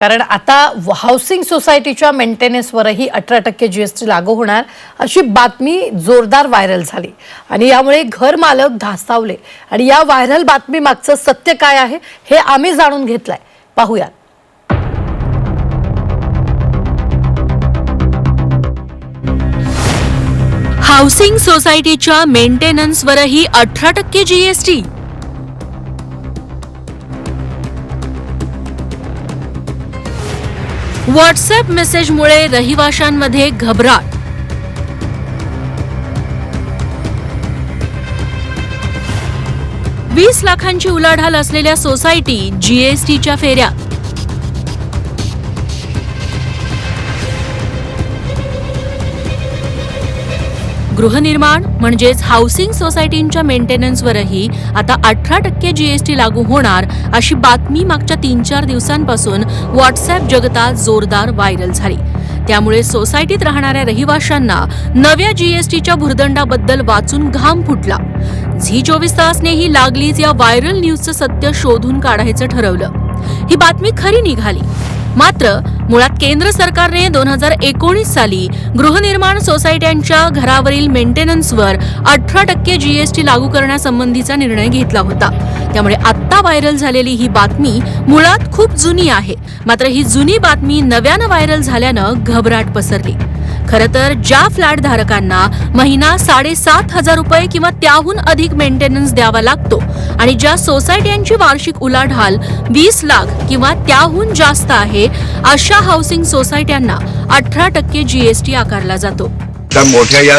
कारण आता हाऊसिंग सोसायटीच्या मेंटेनन्सवरही अठरा टक्के जीएसटी लागू होणार अशी बातमी जोरदार व्हायरल झाली. आणि यामुळे घर मालक धास्तावले. आणि या व्हायरल बातमी मागचं सत्य काय आहे हे आम्ही जाणून घेतलंय. पाहूयात. हाऊसिंग सोसायटीच्या मेंटेनन्सवरही अठरा टक्के जीएसटी व्हॉट्सअप मेसेजमुळे रहिवाशांमध्ये घबराट. वीस लाखांची उलाढाल असलेल्या सोसायटी जीएसटीच्या फेऱ्यात गृहनिर्माण म्हणजेच हाऊसिंग सोसायटींच्या मेंटेनन्सवरही आता अठरा टक्के जीएसटी लागू होणार अशी बातमी मागच्या तीन चार दिवसांपासून व्हॉट्सअप जगतात जोरदार व्हायरल झाली. त्यामुळे सोसायटीत राहणाऱ्या रहिवाशांना नव्या जीएसटीच्या भुर्दंडाबद्दल वाचून घाम फुटला. झी चोवीस तासनेही लागलीच या व्हायरल न्यूजचं सत्य शोधून काढायचं ठरवलं. ही बातमी खरी निघाली. मात्र मुळात केंद्र सरकारने दोन हजार एकोणीस साली गृहनिर्माण सोसायट्यांच्या घरावरील मेंटेनन्सवर अठरा टक्के जीएसटी लागू करण्यासंबंधीचा निर्णय घेतला होता. त्यामुळे आत्ता व्हायरल झालेली ही बातमी मुळात खूप जुनी आहे. मात्र ही जुनी बातमी नव्यानं व्हायरल झाल्यानं घबराट पसरली. खरं तर ज्या फ्लॅट धारकांना महिना साडेसात हजार रुपये किंवा त्याहून अधिक मेंटेनन्स द्यावा लागतो आणि ज्या सोसायट्यांची वार्षिक उलाढाल वीस लाख किंवा त्याहून जास्त आहे अशा हाऊसिंग सोसायट्यांना अठरा टक्के जीएसटी आकारला जातो. तर मोठ्या या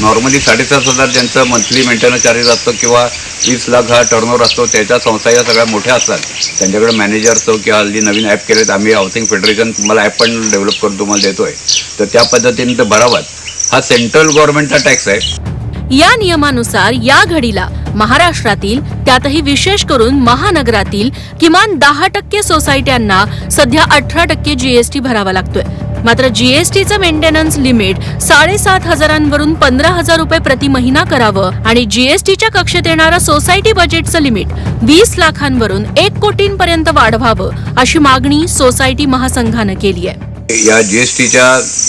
नॉर्मली साडेसात हजार ज्यांचं मंथली मेंटेनन्स चार्जेस असतो किंवा वीस लाख हा टर्नओव्हर असतो त्याच्या संस्था या सगळ्या मोठ्या असतात. त्यांच्याकडे मॅनेजर असतो किंवा हल्ली नवीन ॲप केलेत आम्ही हाऊसिंग फेडरेशन तुम्हाला ॲप पण डेव्हलप करून तुम्हाला देतोय. तर त्या पद्धतीने ते भरावात हा सेंट्रल गव्हर्नमेंटचा टॅक्स आहे. या नियमानुसार या घडीला महाराष्ट्रातील त्यातही विशेष करून महानगरातील किमान दहा टक्के सोसायट्यांना सध्या अठरा टक्के जीएसटी भरावा लागतोय. मात्र जीएसटीचं मेंटेनन्स लिमिट साडेसात हजारांवरून पंधरा हजार रुपये प्रति महिना करावं आणि जीएसटीच्या कक्षेत येणारं सोसायटी बजेटचं लिमिट वीस लाखांवरून एक कोटींपर्यंत वाढवावं अशी मागणी सोसायटी महासंघानं केली आहे. या जी एस टीच्या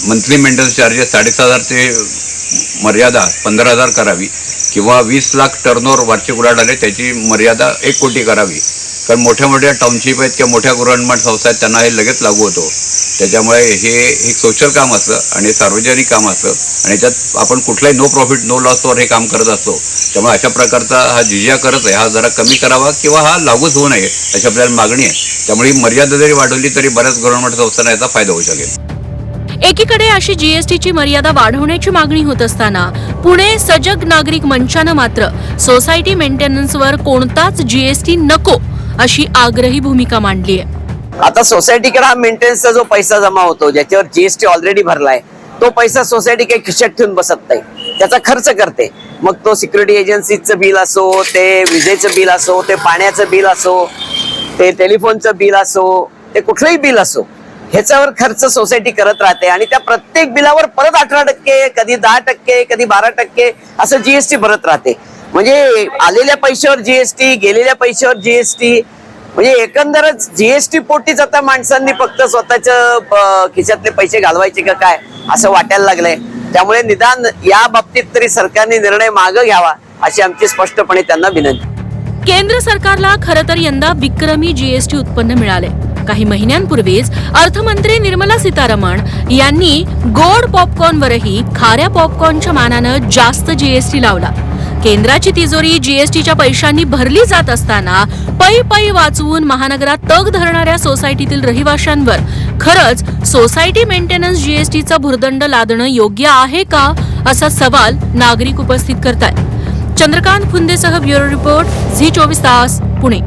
मंथली मेंटेनन्स चार्जेस साडेसहा हजारचे मर्यादा पंधरा हजार करावी किंवा वीस लाख टर्नओवर वार्षिक उलाढाल त्याची मर्यादा एक कोटी करावी. कारण मोठ्या मोठ्या टाउनशिप आहेत किंवा मोठ्या गव्हर्नमेंट संस्था आहेत त्यांना हे लगेच लागू होतो. त्याच्यामुळे हे एक सोशल काम असतं आणि सार्वजनिक काम असतं. आणि याच्यात आपण कुठलाही नो प्रॉफिट नो लॉसवर हे काम करत असतो. त्यामुळे अशा प्रकारचा हा जिजिया करत आहे हा जरा कमी करावा किंवा हा लागूच होऊ नये अशी आपल्याला मागणी आहे. त्यामुळे ही मर्यादा जरी वाढवली तरी बऱ्याच गव्हर्नमेंट संस्थांना याचा फायदा होऊ शकेल. एकीकडे अशी जीएसटीची मर्यादा वाढवण्याची मागणी होत असताना पुणे सजग नागरिक मंचानं मात्र सोसायटी मेंटेनन्सवर कोणताच जीएसटी नको अशी आग्रही भूमिका मांडली आहे आता सोसायटीकडे हा मेंटेनन्सचा जो पैसा जमा होतो ज्याच्यावर जीएसटी ऑलरेडी भरलाय तो पैसा सोसायटी काही खिशात ठेवून बसत नाही. त्याचा खर्च करते. मग तो सिक्युरिटी एजन्सीचं बिल असो ते विजेचं बिल असो ते पाण्याचं बिल असो ते टेलिफोनचं बिल असो ते कुठलंही बिल असो ह्याच्यावर खर्च सोसायटी करत राहते. आणि त्या प्रत्येक बिलावर परत अठरा टक्के कधी दहा टक्के कधी बारा टक्के असं जीएसटी भरत राहते. म्हणजे आलेल्या पैशावर जीएसटी गेलेल्या पैशावर जीएसटी म्हणजे एकंदरच जीएसटी पोटीच आता माणसांनी फक्त स्वतःच्या खिशातले पैसे घालवायचे का काय असं वाटायला लागलंय. त्यामुळे निदान या बाबतीत तरी सरकारने निर्णय मागं घ्यावा अशी आमची स्पष्टपणे त्यांना विनंती. केंद्र सरकारला खर तर यंदा विक्रमी जीएसटी उत्पन्न मिळाले काही महिन्यांपूर्वीच अर्थमंत्री निर्मला सीतारमण यांनी गोड पॉपकॉर्नवरही खाऱ्या पॉपकॉर्नच्या मानानं जास्त जीएसटी लावला. केंद्राची तिजोरी जीएसटीच्या पैशांनी भरली जात असताना पै पै वाचवून महानगरात तग धरणाऱ्या सोसायटीतील रहिवाशांवर. खरंच सोसायटी मेंटेनन्स जीएसटीचा भुर्दंड लादणं योग्य आहे का? असा सवाल नागरिक उपस्थित करतायत. चंद्रकांत फुंदेसह ब्युरो रिपोर्ट झी चोवीस तास पुणे.